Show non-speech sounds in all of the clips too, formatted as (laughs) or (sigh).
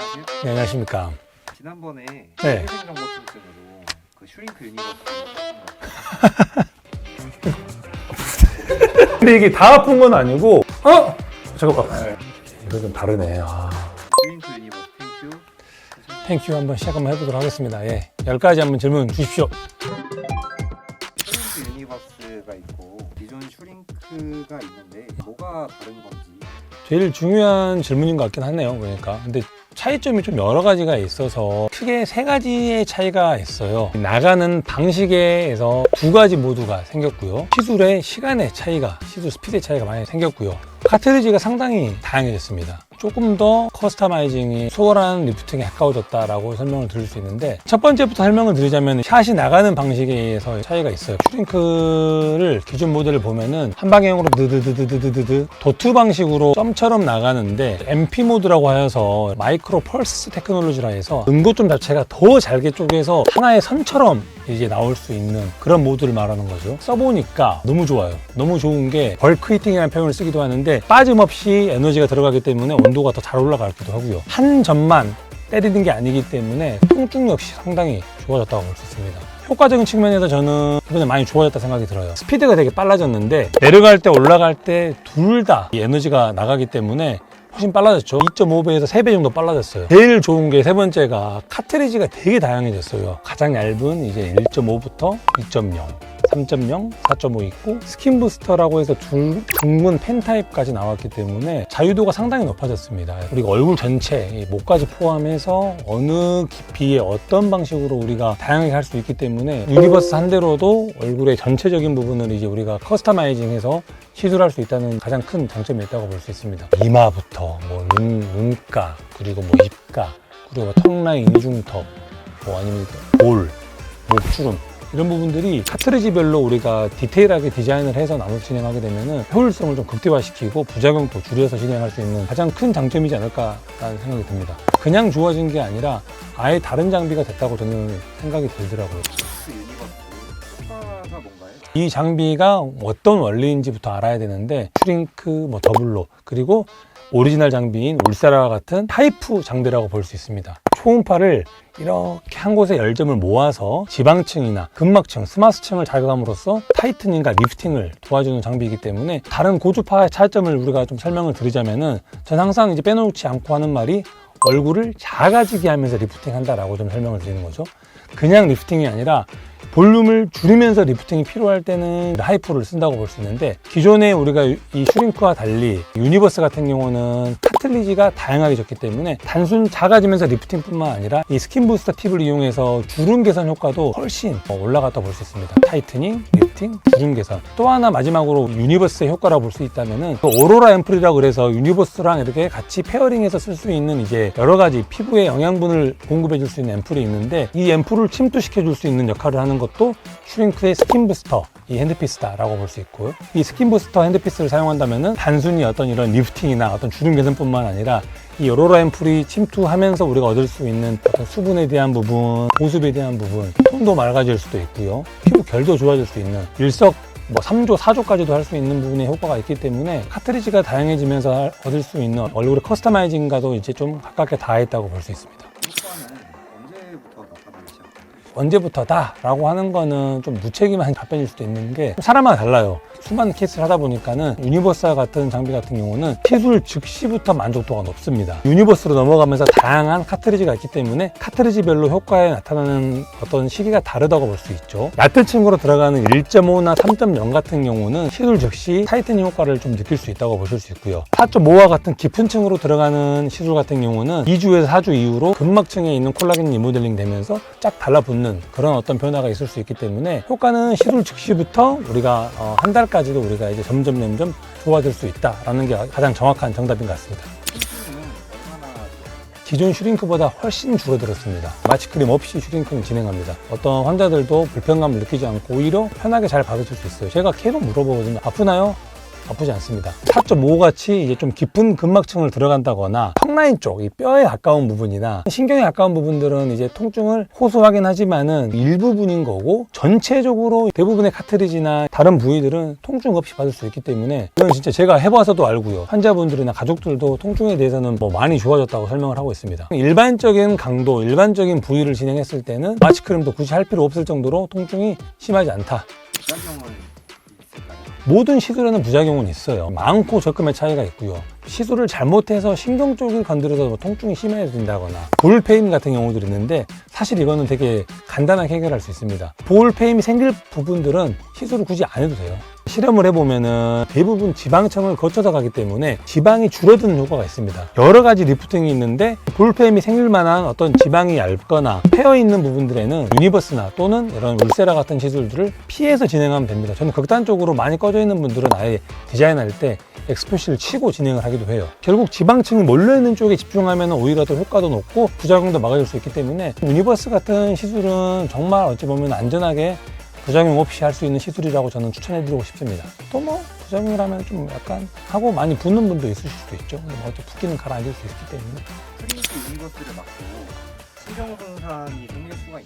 안녕하세요. 네, 안녕하십니까. 지난번에 네. 생정보통증으로 그 슈링크 유니버스 (laughs) 근데 이게 다 아픈 건 아니고, 어? 잠깐만. 이거 좀 다르네. 아. 슈링크 유니버스 땡큐 땡큐 한번 시작 한번 해보도록 하겠습니다. 예. 열 가지 한번 질문 주십시오. 슈링크 유니버스가 있고 기존 슈링크가 있는데 뭐가 다른 건지 제일 중요한 질문인 것 같긴 하네요. 그러니까. 근데 차이점이 좀 여러 가지가 있어서 크게 세 가지의 차이가 있어요. 나가는 방식에서 두 가지 모두가 생겼고요. 시술의 시간의 차이가, 시술 스피드의 차이가 많이 생겼고요. 카트리지가 상당히 다양해졌습니다. 조금 더 커스터마이징이 수월한 리프팅에 가까워졌다라고 설명을 드릴 수 있는데 첫 번째부터 설명을 드리자면 샷이 나가는 방식에 의해서 차이가 있어요. 슈링크를 기존 모델을 보면은 한 방향으로 드드드드드드드 도트 방식으로 썸처럼 나가는데 MP 모드라고 하여서 마이크로 펄스 테크놀로지라 해서 응고점 자체가 더 잘게 쪼개서 하나의 선처럼 이제 나올 수 있는 그런 모드를 말하는 거죠. 써보니까 너무 좋아요. 너무 좋은 게 벌크 히팅이라는 표현을 쓰기도 하는데 빠짐없이 에너지가 들어가기 때문에 온도가 더 잘 올라가기도 하고요. 한 점만 때리는 게 아니기 때문에 통증 역시 상당히 좋아졌다고 볼 수 있습니다. 효과적인 측면에서 저는 이번에 많이 좋아졌다 생각이 들어요. 스피드가 되게 빨라졌는데 내려갈 때 올라갈 때 둘 다 에너지가 나가기 때문에 훨씬 빨라졌죠. 2.5배에서 3배 정도 빨라졌어요. 제일 좋은 게 세 번째가 카트리지가 되게 다양해졌어요. 가장 얇은 이제 1.5부터 2.0. 3.0, 4.5 있고 스킨 부스터라고 해서 둥- 둥근 펜 타입까지 나왔기 때문에 자유도가 상당히 높아졌습니다. 우리가 얼굴 전체, 이 목까지 포함해서 어느 깊이에 어떤 방식으로 우리가 다양하게 할 수 있기 때문에 유니버스 한 대로도 얼굴의 전체적인 부분을 이제 우리가 커스터마이징해서 시술할 수 있다는 가장 큰 장점이 있다고 볼 수 있습니다. 이마부터 뭐 눈, 눈가 그리고 뭐 입가 그리고 뭐 턱라인, 이중턱 뭐 아니면 볼, 목주름 이런 부분들이 카트리지별로 우리가 디테일하게 디자인을 해서 나눠 진행하게 되면은 효율성을 좀 극대화시키고 부작용도 줄여서 진행할 수 있는 가장 큰 장점이지 않을까라는 생각이 듭니다. 그냥 주어진 게 아니라 아예 다른 장비가 됐다고 저는 생각이 들더라고요. 이 장비가 어떤 원리인지부터 알아야 되는데 슈링크, 뭐 더블로 그리고 오리지널 장비인 울사라와 같은 파이프 장비라고 볼 수 있습니다. 초음파를 이렇게 한 곳에 열점을 모아서 지방층이나 근막층, 스마스층을 자극함으로써 타이트닝과 리프팅을 도와주는 장비이기 때문에 다른 고주파의 차이점을 우리가 좀 설명을 드리자면은 전 항상 이제 빼놓지 않고 하는 말이 얼굴을 작아지게 하면서 리프팅 한다라고 좀 설명을 드리는 거죠. 그냥 리프팅이 아니라 볼륨을 줄이면서 리프팅이 필요할 때는 하이프를 쓴다고 볼 수 있는데 기존에 우리가 이 슈링크와 달리 유니버스 같은 경우는 카틀리지가 다양하게 졌기 때문에 단순 작아지면서 리프팅뿐만 아니라 이 스킨 부스터 팁을 이용해서 주름 개선 효과도 훨씬 올라갔다 볼 수 있습니다. 타이트닝, 리프팅, 주름 개선. 또 하나 마지막으로 유니버스의 효과라고 볼 수 있다면은 그 오로라 앰플이라고 그래서 유니버스랑 이렇게 같이 페어링해서 쓸 수 있는 이제 여러 가지 피부에 영양분을 공급해 줄 수 있는 앰플이 있는데 이 앰플을 침투시켜 줄 수 있는 역할을 하는 것도 슈링크의 스킨 부스터 이 핸드피스다라고 볼 수 있고요. 이 스킨 부스터 핸드피스를 사용한다면은 단순히 어떤 이런 리프팅이나 어떤 주름 개선뿐만 아니라 이 오로라 앰플이 침투하면서 우리가 얻을 수 있는 어떤 수분에 대한 부분, 보습에 대한 부분, 톤도 맑아질 수도 있고요. 피부 결도 좋아질 수 있는 일석 뭐 3조, 4조까지도 할 수 있는 부분에 효과가 있기 때문에 카트리지가 다양해지면서 얻을 수 있는 얼굴의 커스터마이징과도 이제 좀 가깝게 닿아 있다고 볼 수 있습니다. 언제부터다라고 하는 거는 좀 무책임한 답변일 수도 있는 게 사람마다 달라요. 수많은 케이스를 하다 보니까는 유니버스 같은 장비 같은 경우는 시술 즉시부터 만족도가 높습니다. 유니버스로 넘어가면서 다양한 카트리지가 있기 때문에 카트리지별로 효과에 나타나는 어떤 시기가 다르다고 볼 수 있죠. 얕은 층으로 들어가는 1.5나 3.0 같은 경우는 시술 즉시 타이트닝 효과를 좀 느낄 수 있다고 보실 수 있고요. 4.5와 같은 깊은 층으로 들어가는 시술 같은 경우는 2주에서 4주 이후로 근막층에 있는 콜라겐이 리모델링 되면서 쫙 달라붙는 그런 어떤 변화가 있을 수 있기 때문에 효과는 시술 즉시부터 우리가 어, 한 달까지도 우리가 이제 점점 점점 좋아질 수 있다라는 게 가장 정확한 정답인 것 같습니다. 기존 슈링크보다 훨씬 줄어들었습니다. 마취크림 없이 슈링크는 진행합니다. 어떤 환자들도 불편감을 느끼지 않고 오히려 편하게 잘 받으실 수 있어요. 제가 계속 물어보거든요. 아프나요? 나쁘지 않습니다. 4.5 같이 이제 좀 깊은 근막층을 들어간다거나 턱라인 쪽, 이 뼈에 가까운 부분이나 신경에 가까운 부분들은 이제 통증을 호소하긴 하지만은 일부분인 거고 전체적으로 대부분의 카트리지나 다른 부위들은 통증 없이 받을 수 있기 때문에 이건 진짜 제가 해봐서도 알고요. 환자분들이나 가족들도 통증에 대해서는 뭐 많이 좋아졌다고 설명을 하고 있습니다. 일반적인 강도, 일반적인 부위를 진행했을 때는 마취크림도 굳이 할 필요 없을 정도로 통증이 심하지 않다. 모든 시술에는 부작용은 있어요. 많고 적금의 차이가 있고요. 시술을 잘못해서 신경 쪽을 건드려서 뭐 통증이 심해진다거나 볼페임 같은 경우들이 있는데 사실 이거는 되게 간단하게 해결할 수 있습니다. 볼페임이 생길 부분들은 시술을 굳이 안 해도 돼요. 실험을 해보면은 대부분 지방층을 거쳐서 가기 때문에 지방이 줄어드는 효과가 있습니다. 여러 가지 리프팅이 있는데 볼페임이 생길 만한 어떤 지방이 얇거나 패어 있는 부분들에는 유니버스나 또는 이런 울세라 같은 시술들을 피해서 진행하면 됩니다. 저는 극단적으로 많이 꺼져 있는 분들은 아예 디자인할 때 엑스포시를 치고 진행을 하기도 해요. 결국 지방층이 몰려있는 쪽에 집중하면 오히려 더 효과도 높고 부작용도 막아줄 수 있기 때문에 유니버스 같은 시술은 정말 어찌 보면 안전하게 부작용 없이 할 수 있는 시술이라고 저는 추천해드리고 싶습니다. 또 뭐 부작용이라면 좀 약간 하고 많이 붓는 분도 있을 수도 있죠. 뭐 어차피 붓기는 가라앉을 수 있기 때문에. 트링크 유니버스를 맞고 신경분산이 생길 수가?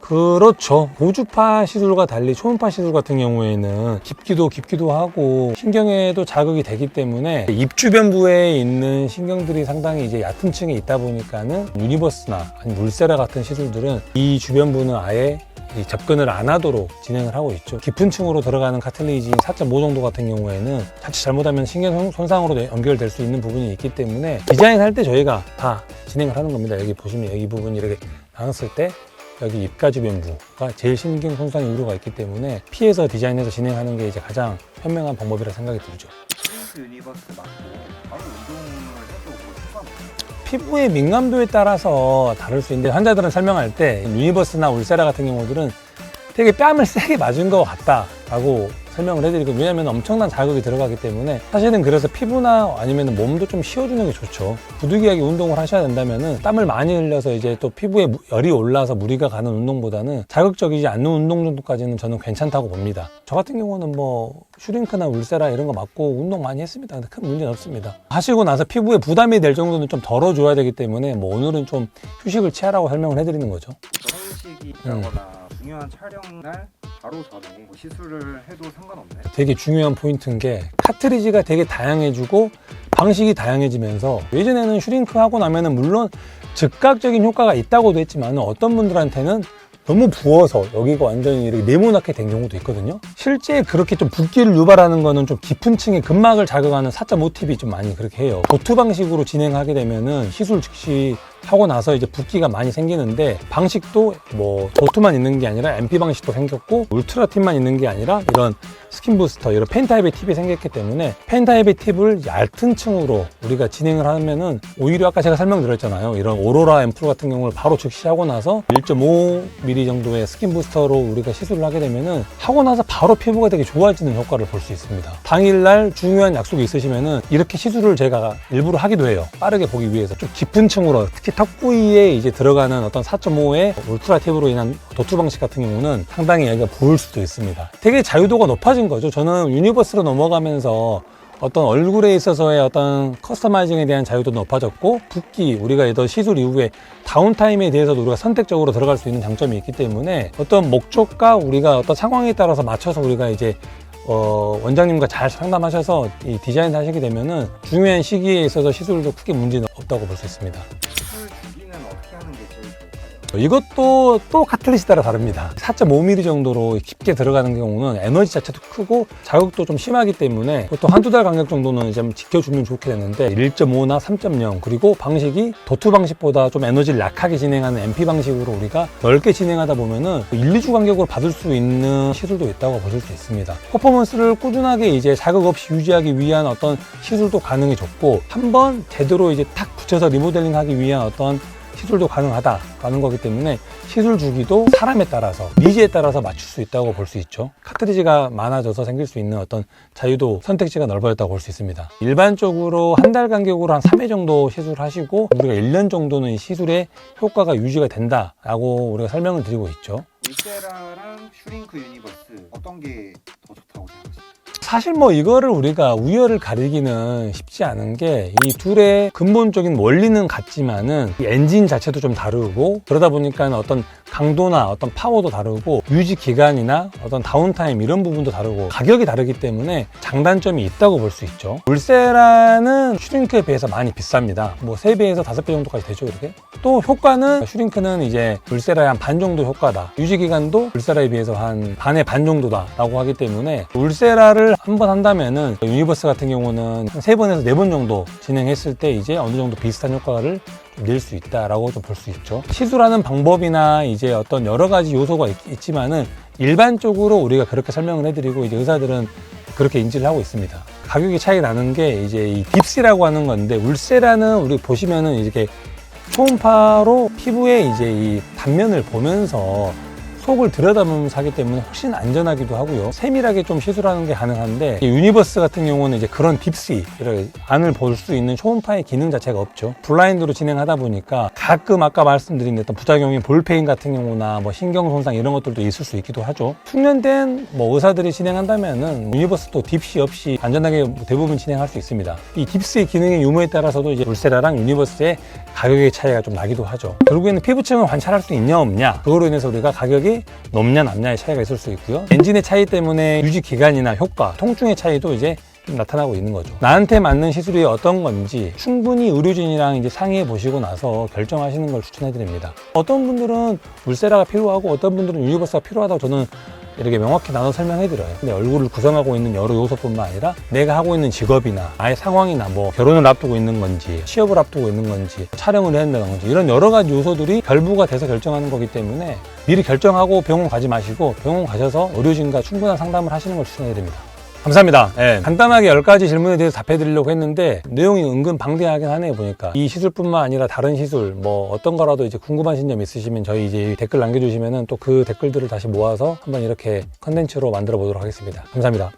그렇죠. 고주파 시술과 달리 초음파 시술 같은 경우에는 깊기도 깊기도 하고 신경에도 자극이 되기 때문에 입 주변 부에 있는 신경들이 상당히 이제 얕은 층에 있다 보니까는 유니버스나 아니 물세라 같은 시술들은 이 주변부는 아예 이 접근을 안 하도록 진행을 하고 있죠. 깊은 층으로 들어가는 카틀리지 4.5 정도 같은 경우에는 자칫 잘못하면 신경 손- 손상으로 연결될 수 있는 부분이 있기 때문에 디자인할 때 저희가 다 진행을 하는 겁니다. 여기 보시면 여기 부분이 이렇게 나눴을 때 여기 입가 주변부가 제일 신경 손상의 우려가 있기 때문에 피해서 디자인해서 진행하는 게 이제 가장 현명한 방법이라 생각이 들죠. 트링크 유니버스 맞고 피부의 민감도에 따라서 다를 수 있는데 환자들은 설명할 때 유니버스나 울세라 같은 경우들은 되게 뺨을 세게 맞은 것 같다라고 설명을 해드리고 왜냐하면 엄청난 자극이 들어가기 때문에 사실은 그래서 피부나 아니면 몸도 좀 쉬어주는 게 좋죠. 부득이하게 운동을 하셔야 된다면은 땀을 많이 흘려서 이제 또 피부에 무- 열이 올라서 무리가 가는 운동보다는 자극적이지 않는 운동 정도까지는 저는 괜찮다고 봅니다. 저 같은 경우는 뭐 슈링크나 울세라 이런 거 맞고 운동 많이 했습니다. 근데 큰 문제는 없습니다. 하시고 나서 피부에 부담이 될 정도는 좀 덜어줘야 되기 때문에 뭐 오늘은 좀 휴식을 취하라고 설명을 해드리는 거죠. 결혼식이 있다거나 중요한 촬영 날 바로 전에 뭐 시술을 해도 상관없나요? 되게 중요한 포인트인 게 카트리지가 되게 다양해지고 방식이 다양해지면서 예전에는 슈링크 하고 나면은 물론 즉각적인 효과가 있다고도 했지만 어떤 분들한테는 너무 부어서 여기가 완전히 이렇게 네모나게 된 경우도 있거든요. 실제 그렇게 좀 붓기를 유발하는 거는 좀 깊은 층의 근막을 자극하는 4.5팁이 좀 많이 그렇게 해요. 도투 방식으로 진행하게 되면은 시술 즉시 하고 나서 이제 붓기가 많이 생기는데 방식도 뭐 도투만 있는 게 아니라 MP 방식도 생겼고 울트라 팁만 있는 게 아니라 이런 스킨 부스터 이런 펜 타입의 팁이 생겼기 때문에 펜 타입의 팁을 얇은 층으로 우리가 진행을 하면은 오히려 아까 제가 설명드렸잖아요. 이런 오로라 앰플 같은 경우를 바로 즉시하고 나서 1.5mm 정도의 스킨 부스터로 우리가 시술을 하게 되면은 하고 나서 바로 피부가 되게 좋아지는 효과를 볼 수 있습니다. 당일날 중요한 약속이 있으시면은 이렇게 시술을 제가 일부러 하기도 해요. 빠르게 보기 위해서 좀 깊은 층으로 특히 턱 부위에 이제 들어가는 어떤 4.5의 울트라 팁으로 인한 도투 방식 같은 경우는 상당히 여기가 부을 수도 있습니다 되게 자유도가 높아진 거죠 저는 유니버스로 넘어가면서 어떤 얼굴에 있어서의 어떤 커스터마이징에 대한 자유도 높아졌고 붓기 우리가 이런 시술 이후에 다운타임에 대해서도 우리가 선택적으로 들어갈 수 있는 장점이 있기 때문에 어떤 목적과 우리가 어떤 상황에 따라서 맞춰서 우리가 이제 어, 원장님과 잘 상담하셔서 이 디자인 하시게 되면은 중요한 시기에 있어서 시술도 크게 문제는 없다고 볼 수 있습니다. 이것도 또 카틀릿에 따라 다릅니다. 4.5mm 정도로 깊게 들어가는 경우는 에너지 자체도 크고 자극도 좀 심하기 때문에 보통 한두 달 간격 정도는 이제 좀 지켜주면 좋게 되는데 1.5나 3.0 그리고 방식이 도투 방식보다 좀 에너지를 약하게 진행하는 MP 방식으로 우리가 넓게 진행하다 보면은 1, 2주 간격으로 받을 수 있는 시술도 있다고 보실 수 있습니다. 퍼포먼스를 꾸준하게 이제 자극 없이 유지하기 위한 어떤 시술도 가능해졌고 한번 제대로 이제 탁 붙여서 리모델링 하기 위한 어떤 시술도 가능하다라는 거기 때문에 시술 주기도 사람에 따라서 니즈에 따라서 맞출 수 있다고 볼 수 있죠. 카트리지가 많아져서 생길 수 있는 어떤 자유도 선택지가 넓어졌다고 볼 수 있습니다. 일반적으로 한 달 간격으로 한 3회 정도 시술하시고 우리가 1년 정도는 이 시술의 효과가 유지가 된다라고 우리가 설명을 드리고 있죠. 울세라랑 슈링크 유니버스 어떤 게 더 좋다고 생각하세요? 사실 뭐 이거를 우리가 우열을 가리기는 쉽지 않은 게 이 둘의 근본적인 원리는 같지만은 이 엔진 자체도 좀 다르고 그러다 보니까 어떤 강도나 어떤 파워도 다르고 유지 기간이나 어떤 다운타임 이런 부분도 다르고 가격이 다르기 때문에 장단점이 있다고 볼 수 있죠. 울세라는 슈링크에 비해서 많이 비쌉니다. 뭐 3배에서 5배 정도까지 되죠, 이렇게. 또 효과는 슈링크는 이제 울세라의 한 반 정도 효과다. 유지 기간도 울세라에 비해서 한 반의 반 정도다 라고 하기 때문에 울세라를 한 번 한다면은 유니버스 같은 경우는 한세 번에서 네 번 정도 진행했을 때 이제 어느 정도 비슷한 효과를 낼 수 있다라고 좀 볼 수 있죠. 시술하는 방법이나 이제 어떤 여러 가지 요소가 있, 지만은 일반적으로 우리가 그렇게 설명을 해드리고 이제 의사들은 그렇게 인지를 하고 있습니다. 가격이 차이 나는 게 이제 이 딥스라고 하는 건데 울세라는 우리 보시면은 이렇게 초음파로 피부에 이제 이 단면을 보면서 속을 들여다보면서 하기 때문에 훨씬 안전하기도 하고요. 세밀하게 좀 시술하는 게 가능한데 이 유니버스 같은 경우는 이제 그런 이렇게 안을 볼 수 있는 초음파의 기능 자체가 없죠. 블라인드로 진행하다 보니까 가끔 아까 말씀드린 어떤 부작용인 볼페인 같은 경우나 뭐 신경 손상 이런 것들도 있을 수 있기도 하죠. 숙련된 뭐 의사들이 진행한다면은 유니버스도 딥시 없이 안전하게 대부분 진행할 수 있습니다. 이 딥스의 기능의 유무에 따라서도 이제 울세라랑 유니버스의 가격의 차이가 좀 나기도 하죠. 결국에는 피부층을 관찰할 수 있냐 없냐 그거로 인해서 우리가 가격이 높냐 낮냐의 차이가 있을 수 있고요. 엔진의 차이 때문에 유지 기간이나 효과, 통증의 차이도 이제 좀 나타나고 있는 거죠. 나한테 맞는 시술이 어떤 건지 충분히 의료진이랑 이제 상의해 보시고 나서 결정하시는 걸 추천해 드립니다. 어떤 분들은 울세라가 필요하고 어떤 분들은 유니버스가 필요하다고 저는 이렇게 명확히 나눠 설명해 드려요. 근데 얼굴을 구성하고 있는 여러 요소뿐만 아니라 내가 하고 있는 직업이나 나의 상황이나 뭐 결혼을 앞두고 있는 건지 취업을 앞두고 있는 건지 촬영을 해야 된다는 건지 이런 여러 가지 요소들이 결부가 돼서 결정하는 거기 때문에 미리 결정하고 병원 가지 마시고 병원 가셔서 의료진과 충분한 상담을 하시는 걸 추천해 드립니다. 감사합니다. 예, 간단하게 10가지 질문에 대해서 답해 드리려고 했는데 내용이 은근 방대하긴 하네요 보니까 이 시술뿐만 아니라 다른 시술 뭐 어떤 거라도 이제 궁금하신 점 있으시면 저희 이제 댓글 남겨주시면은 또 그 댓글들을 다시 모아서 한번 이렇게 컨텐츠로 만들어 보도록 하겠습니다. 감사합니다.